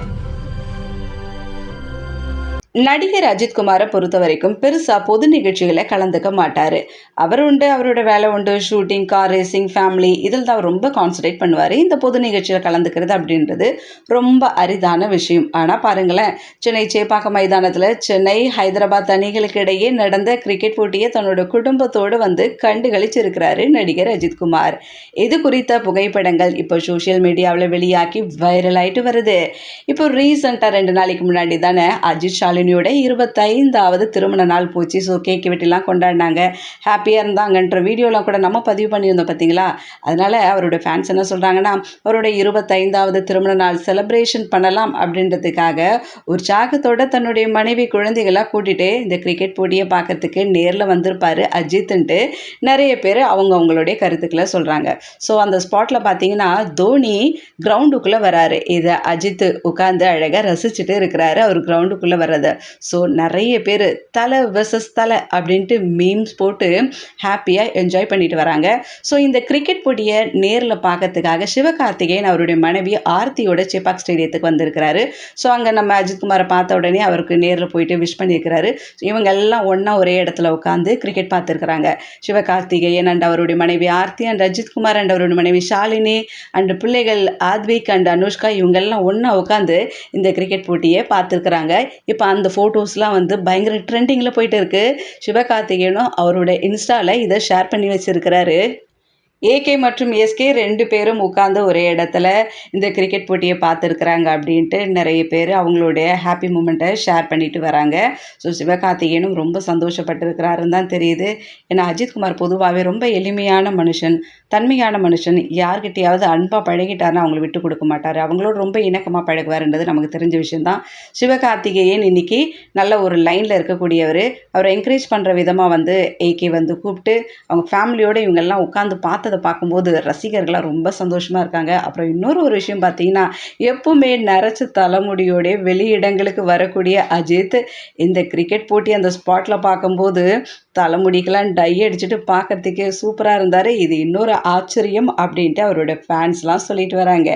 Thank you. நடிகர் அஜித்குமாரை பொறுத்த வரைக்கும் பெருசாக பொது நிகழ்ச்சிகளை கலந்துக்க மாட்டார். அவர் உண்டு அவரோட வேலை உண்டு ஷூட்டிங் கார் ரேசிங் ஃபேமிலி இதில் தான் ரொம்ப கான்சன்ட்ரேட் பண்ணுவார். இந்த பொது நிகழ்ச்சியில் கலந்துக்கிறது அப்படின்றது ரொம்ப அரிதான விஷயம். ஆனால் பாருங்களேன் சென்னை சேப்பாக்கம் மைதானத்தில் சென்னை ஹைதராபாத் அணிகளுக்கு இடையே நடந்த கிரிக்கெட் போட்டியை தன்னோட குடும்பத்தோடு வந்து கண்டு கழிச்சிருக்கிறாரு நடிகர் அஜித்குமார் இது குறித்த புகைப்படங்கள் இப்போ சோஷியல் மீடியாவில் வெளியாக்கி வைரல் ஆகிட்டு வருது. இப்போ ரீசெண்டாக ரெண்டு நாளைக்கு முன்னாடி தானே அஜித் ஷாலி மாலினியோட இருபத்தைந்தாவது திருமண நாள் போச்சு. ஸோ கேக் வெட்டிலாம் கொண்டாடினாங்க. ஹாப்பியாக இருந்தாங்கன்ற வீடியோலாம் கூட நம்ம பதிவு பண்ணியிருந்தோம் பார்த்தீங்களா அதனால் அவரோட ஃபேன்ஸ் என்ன சொல்கிறாங்கன்னா அவரோட இருபத்தைந்தாவது திருமண நாள் செலிப்ரேஷன் பண்ணலாம் அப்படின்றதுக்காக உற்சாகத்தோட தன்னுடைய மனைவி குழந்தைகளாக கூட்டிகிட்டு இந்த கிரிக்கெட் போட்டியை பார்க்கறதுக்கு நேரில் வந்திருப்பார் அஜித்துன்ட்டு நிறைய பேர் அவங்க அவங்களுடைய கருத்துக்களை சொல்கிறாங்க ஸோ அந்த ஸ்பாட்டில் பார்த்தீங்கன்னா தோனி கிரவுண்டுக்குள்ளே வராரு. இதை அஜித் உட்காந்து அழகாக ரசிச்சுட்டு இருக்கிறாரு. அவர் கிரவுண்டுக்குள்ளே வர்றதை ஸோ நிறைய பேர் தலை வெர்சஸ் தலை அப்படின்ட்டு மீம்ஸ் போட்டு ஹாப்பியாக என்ஜாய் பண்ணிட்டு வராங்க. ஸோ இந்த கிரிக்கெட் போட்டியை நேரில் பார்க்கறதுக்காக சிவகார்த்திகேயன் அவருடைய மனைவி ஆர்த்தியோட சேப்பாக் ஸ்டேடியத்துக்கு வந்திருக்கிறாரு. ஸோ அங்கே நம்ம அஜித்குமாரை பார்த்த உடனே அவருக்கு நேரில் போயிட்டு விஷ் பண்ணியிருக்கிறாரு. இவங்க எல்லாம் ஒன்றா ஒரே இடத்துல உட்காந்து கிரிக்கெட் பார்த்துருக்குறாங்க. சிவகார்த்திகேயன் அண்ட் அவருடைய மனைவி ஆர்த்தி அண்ட் அஜித்குமார் அண்ட் அவருடைய மனைவி ஷாலினி அண்ட் பிள்ளைகள் ஆத்விக் அண்ட் அனுஷ்கா இவங்கெல்லாம் ஒன்றா உட்காந்து இந்த கிரிக்கெட் போட்டியை பார்த்துருக்குறாங்க. இப்போ அந்த ஃபோட்டோஸ்லாம் வந்து பயங்கர ட்ரெண்டிங்கில் போயிட்டு இருக்கு. சிவகார்த்திகேயனும் அவரோட இன்ஸ்டாவில் இதை ஷேர் பண்ணி வச்சிருக்கிறாரு. ஏகே மற்றும் எஸ்கே ரெண்டு பேரும் உட்காந்து ஒரே இடத்துல இந்த கிரிக்கெட் போட்டியை பார்த்துருக்குறாங்க அப்படின்ட்டு நிறைய பேர் அவங்களுடைய ஹாப்பி மூமெண்ட்டை ஷேர் பண்ணிட்டு வராங்க. ஸோ சிவகார்த்திகேயனும் ரொம்ப சந்தோஷப்பட்டிருக்கிறாருன்னு தான் தெரியுது. ஏன்னா அஜித்குமார் பொதுவாகவே ரொம்ப எளிமையான மனுஷன் தன்மையான மனுஷன். யார்கிட்டையாவது அன்பாக பழகிட்டாருன்னா அவங்கள விட்டு கொடுக்க மாட்டார். அவங்களோட ரொம்ப இணக்கமாக பழகுவாருன்றது நமக்கு தெரிஞ்ச விஷயந்தான் சிவகார்த்திகேயன் இன்னைக்கு நல்ல ஒரு லைனில் இருக்கக்கூடியவர். அவரை என்கரேஜ் பண்ணுற விதமாக வந்து ஏகே வந்து கூப்பிட்டு அவங்க ஃபேமிலியோடு இவங்கெல்லாம் உட்காந்து பார்த்து பார்த்ததை பார்க்கும்போது ரசிகர்கள்லாம் ரொம்ப சந்தோஷமாக இருக்காங்க. அப்புறம் இன்னொரு ஒரு விஷயம் பார்த்தீங்கன்னா எப்பவுமே நரைச்ச தலைமுடியோட வெளியிடங்களுக்கு வரக்கூடிய அஜித் இந்த கிரிக்கெட் போட்டி அந்த ஸ்பாட்டில் பார்க்கும்போது தலைமுடிக்கெல்லாம் டை அடிச்சுட்டு பார்க்கறதுக்கே சூப்பராக இருந்தார். இது இன்னொரு ஆச்சரியம் அப்படின்ட்டு அவரோட ஃபேன்ஸ்லாம் சொல்லிட்டு வராங்க.